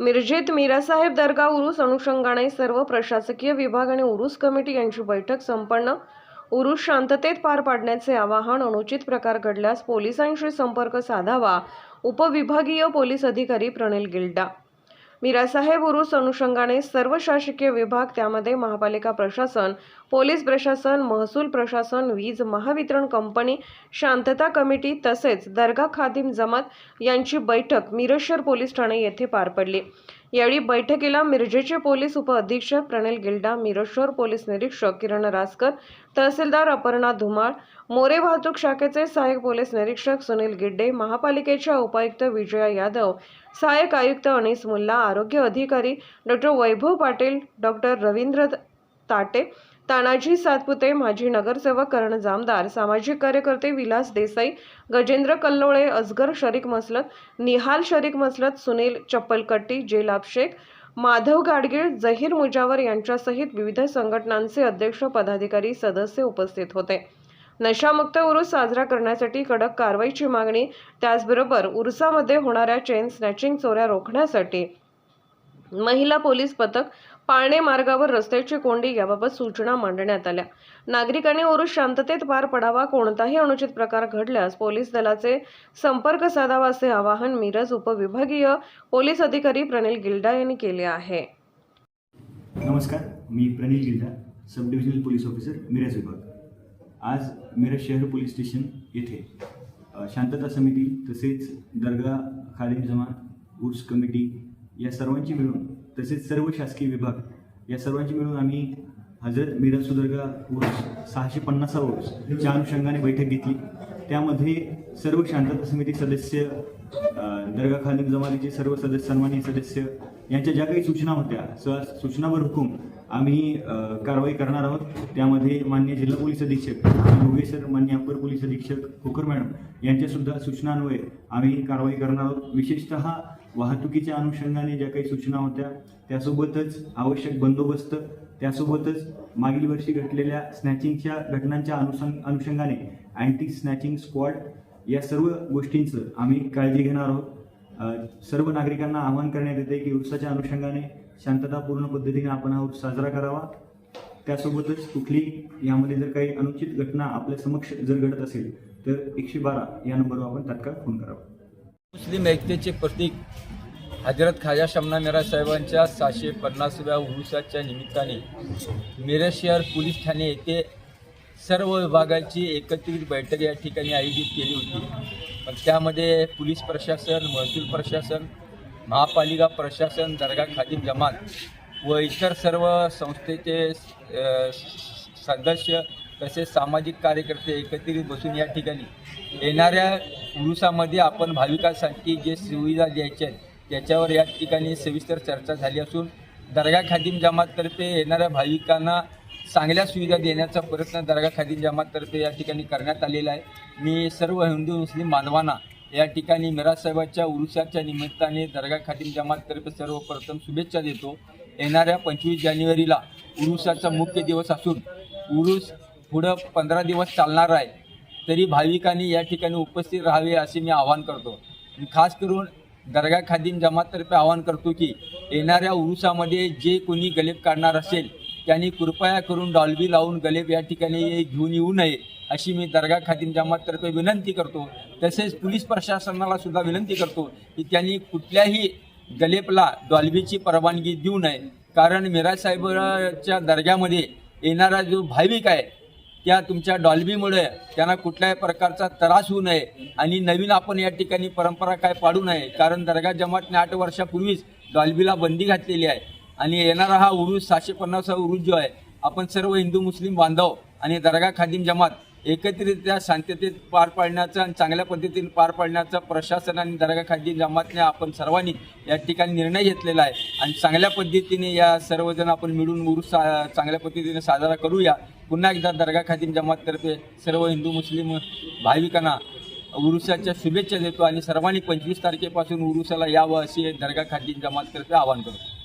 मिरजेत मीरासाहेब दर्गा उरूस अनुषंगाने सर्व प्रशासकीय विभाग आणि उरूस कमिटी यांची बैठक संपन्न. उरूस शांततेत पार पाडण्याचे आवाहन अनुचित प्रकार घडल्यास पोलिसांशी संपर्क साधावा. उपविभागीय पोलीस अधिकारी प्रणिल गिल्डा मीरासाहेब उरूस अनुषंगाने सर्व शासकीय विभाग त्यामध्ये महापालिका प्रशासन पोलीस प्रशासन महसूल प्रशासन वीज महावितरण कंपनी शांतता कमिटी तसेच दर्गा खादिम जमात यांची बैठक मिरशर पोलीस ठाणे येथे पार पडली. यावेळी बैठकीला मिरजेचे पोलीस उपअधीक्षक प्रणिल गिल्डा मिरज पोलीस निरीक्षक किरण रासकर तहसीलदार अपर्णा धुमाळ मोरे वाहतूक शाखेचे सहाय्यक पोलीस निरीक्षक सुनील गिड्डे महापालिकेच्या उपायुक्त विजया यादव सहाय्यक आयुक्त अनिस मुल्ला आरोग्य अधिकारी डॉक्टर वैभव पाटील डॉक्टर रवींद्र ताटे तानाजी सातपुते माजी नगरसेवक कर्ण जामदार सामाजिक कार्यकर्ते विलास देसाई गजेंद्र कल्लोळे असगर शरीक मसलत निहाल शरीक मसलत सुनील चप्पलकट्टी जेलाब शेख माधव गाडगीळ जहीर मुजावर यांच्यासहित विविध संघटनांचे अध्यक्ष पदाधिकारी सदस्य उपस्थित होते. नशामुक्त उरूस साजरा करण्यासाठी कडक कारवाईची मागणी त्याचबरोबर उरुसामध्ये होणाऱ्या चेन स्नॅचिंग चोऱ्या रोखण्यासाठी महिला पोलीस पथक पाळणे मार्गावर रस्त्याची कोंडी याबाबत सूचना मांडण्यात आल्या. नागरिकांनी ओरुस शांततेत पार पडावा कोणताही अनुचित प्रकार घडल्यास पोलीस दलाचे संपर्क साधावा असे आवाहन मिरज उपविभागीय पोलीस अधिकारी प्रणिल गिल्डा यांनी केले आहे. नमस्कार मी Pranil Gilda sub divisional police officer Miraj विभाग. आज मिरज शहर पोलीस स्टेशन येथे शांतता समिती तसेच दर्गा खालीम जमात उर्स कमिटी या सर्वांची मिळून तसेच सर्व शासकीय विभाग या सर्वांची मिळून आम्ही हजरत मिरज सुदर्गा उर्स सहाशे पन्नासा उर्स च्या अनुषंगाने बैठक घेतली. त्यामध्ये सर्व शांतता समिती सदस्य दर्गा खालीम जमातीचे सर्व सदस्य सन्माननीय सदस्य यांच्या ज्या काही सूचना होत्या स सूचनावर हुकूम आम्ही कारवाई करणार आहोत. त्यामध्ये मान्य जिल्हा पोलीस अधीक्षक भोगे सर मान्य अपर पोलीस अधीक्षक खोकर मॅडम यांच्यासुद्धा सूचनान्वये आम्ही कारवाई करणार आहोत. विशेषतः वाहतुकीच्या अनुषंगाने ज्या काही सूचना होत्या त्यासोबतच आवश्यक बंदोबस्त त्यासोबतच मागील वर्षी घडलेल्या स्नॅचिंगच्या घटनांच्या अनुसंग अनुषंगाने अँटी स्नॅचिंग स्क्वॉड या सर्व गोष्टींचं आम्ही काळजी घेणार आहोत. सर्व नागरिकांना आवाहन करण्यात येते की उत्साहाच्या अनुषंगाने शांततापूर्ण पद्धतीने आपण हा उर्स साजरा करावा. त्यासोबतच कुठली यामध्ये जर काही अनुचित घटना आपल्या समक्ष जर घडत असेल तर एकशे बारा या नंबरवर आपण तात्काळ फोन करावा. मुस्लिम ऐक्यतेचे प्रतीक हजरत खाजा शमना मेरा साहेबांच्या सहाशे पन्नासव्या उरुसाच्या निमित्ताने मिरज शहर पोलीस ठाणे येथे सर्व विभागाची एकत्रित बैठक या ठिकाणी आयोजित केली होती. पण त्यामध्ये पोलीस प्रशासन महसूल प्रशासन महापालिका प्रशासन दर्गा खादिम जमात व इतर सर्व संस्थेचे सदस्य तसेच सामाजिक कार्यकर्ते एकत्रित बसून या ठिकाणी येणाऱ्या उरुसामध्ये आपण भाविकांसाठी जे सुविधा द्यायच्या आहेत त्याच्यावर या ठिकाणी सविस्तर चर्चा झाली असून दर्गा खादिम जमाततर्फे येणाऱ्या भाविकांना चांगल्या सुविधा देण्याचा प्रयत्न दर्गा खादिम जमाततर्फे या ठिकाणी करण्यात आलेला आहे. मी सर्व हिंदू मुस्लिम बांधवांना या ठिकाणी मिराजसाहेबाच्या उरुसाच्या निमित्ताने दर्गा खादिम जमाततर्फे सर्वप्रथम शुभेच्छा देतो. येणाऱ्या पंचवीस जानेवारीला उरुसाचा मुख्य दिवस असून उरुस पुढं पंधरा दिवस चालणार आहे. तरी भाविकांनी या ठिकाणी उपस्थित राहावे असे मी आवाहन करतो. खास करून दर्गा खादीम जमाततर्फे आवाहन करतो की येणाऱ्या उरुसामध्ये जे कोणी गलेब काढणार असेल त्यांनी कृपया करून डॉल्बी लावून गलेब या ठिकाणी घेऊन येऊ नये अशी मी दर्गा खादिम जमाततर्फे विनंती करतो. तसेच पोलीस प्रशासनाला सुद्धा विनंती करतो की त्यांनी कुठल्याही गलेपला डॉल्बीची परवानगी देऊ नये. कारण मिराज साहेबच्या दर्ग्यामध्ये येणारा जो भाविक आहे त्या तुमच्या डॉल्बीमुळे त्यांना कुठल्याही प्रकारचा त्रास होऊ नये आणि नवीन आपण या ठिकाणी परंपरा काय पाडू नये. कारण दर्गा जमातने आठ वर्षापूर्वीच डॉल्बीला बंदी घातलेली आहे. आणि येणारा हा उरूस सहाशे पन्नासा उरूस जो आहे आपण सर्व हिंदू मुस्लिम बांधव आणि दर्गा खादिम जमात एकत्रितरित्या शांततेत पार पाडण्याचा आणि चांगल्या पद्धतीने पार पाडण्याचा प्रशासन आणि दर्गा खादिम जमातने आपण सर्वांनी या ठिकाणी निर्णय घेतलेला आहे. आणि चांगल्या पद्धतीने या सर्वजण आपण मिळून उरूस सा चांगल्या पद्धतीने साजरा करूया. पुन्हा एकदा दर्गा खादिम जमाततर्फे सर्व हिंदू मुस्लिम भाविकांना उरुसाच्या शुभेच्छा देतो आणि सर्वांनी पंचवीस तारखेपासून उरुसाला यावं असे दर्गा खादिम जमाततर्फे आवाहन करतो.